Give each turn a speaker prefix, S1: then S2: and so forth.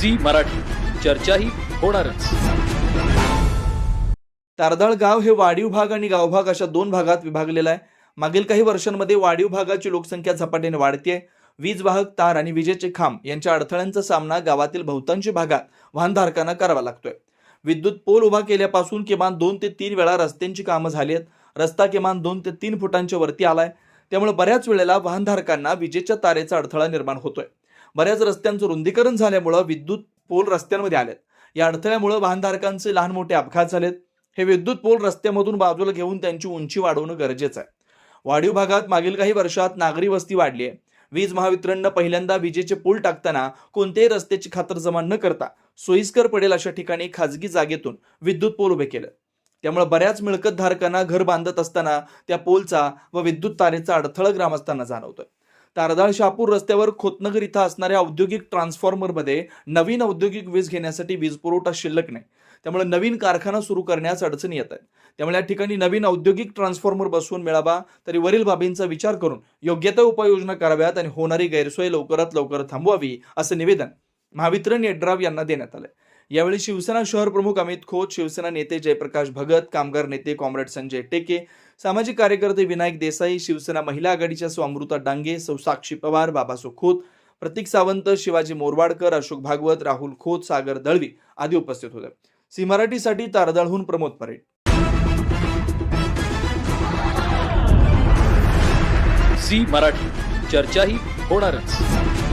S1: Zee Marathi. चर्चाही होणारच.
S2: तारदाळ गाव हे वाढीव भाग आणि गावभाग अशा दोन भागात विभागलेलं आहे. मागील काही वर्षांमध्ये वाढीव भागाची लोकसंख्या झपाट्याने वाढते वीज वाहक तार आणि विजेचे खांब यांच्या अडथळ्यांचा सामना गावातील बहुतांश भागात वाहनधारकांना करावा लागतोय. विद्युत पोल उभा केल्यापासून किमान दोन ते तीन वेळा रस्त्यांची कामं झाली आहेत. रस्ता किमान दोन ते तीन फुटांच्या वरती आलाय. त्यामुळे बऱ्याच वेळेला वाहनधारकांना विजेच्या तारेचा अडथळा निर्माण होतोय. बऱ्याच रस्त्यांचं रुंदीकरण झाल्यामुळं विद्युत पोल रस्त्यांमध्ये आलेत. या अडथळ्यामुळे वाहनधारकांचे लहान मोठे अपघात झालेत. हे विद्युत पोल रस्त्यामधून बाजूला घेऊन त्यांची उंची वाढवणं गरजेचं आहे. वाढीव भागात मागील काही वर्षात नागरी वस्ती वाढली आहे. वीज महावितरणनं पहिल्यांदा विजेचे पूल टाकताना कोणत्याही रस्त्याची खातरजमा न करता सोयीस्कर पडेल अशा ठिकाणी खाजगी जागेतून विद्युत पोल उभे केले. त्यामुळे बऱ्याच मिळकतधारकांना घर बांधत असताना त्या पोलचा व विद्युत तारेचा अडथळा ग्रामस्थांना जाणवतोय. तारदाळ शहापूर रस्त्यावर खोतनगर इथं असणाऱ्या औद्योगिक ट्रान्सफॉर्मरमध्ये नवीन औद्योगिक वीज घेण्यासाठी वीज पुरवठा शिल्लक नाही. त्यामुळे नवीन कारखाना सुरू करण्यास अडचणी येत आहेत. त्यामुळे या ठिकाणी नवीन औद्योगिक ट्रान्सफॉर्मर बसवून मिळावा तरी वरील बाबींचा विचार करून योग्य त्या उपाययोजना कराव्यात आणि होणारी गैरसोय लवकरात लवकर थांबवावी असं निवेदन महावितरण येड्राव यांना देण्यात आलंय. यावेळी शिवसेना शहर प्रमुख अमित खोत शिवसेना नेते जयप्रकाश भगत कामगार नेते कॉम्रेड संजय टेके सामाजिक कार्यकर्ते विनायक देसाई शिवसेना महिला आघाडीच्या स्वामृता डांगे सौ साक्षी पवार बाबासो खोत प्रतीक सावंत शिवाजी मोरवाडकर अशोक भागवत राहुल खोत सागर दळवी आदी उपस्थित होते. सी मराठीसाठी तारदाळहून प्रमोद परेड.
S1: सी मराठी चर्चाही होणारच.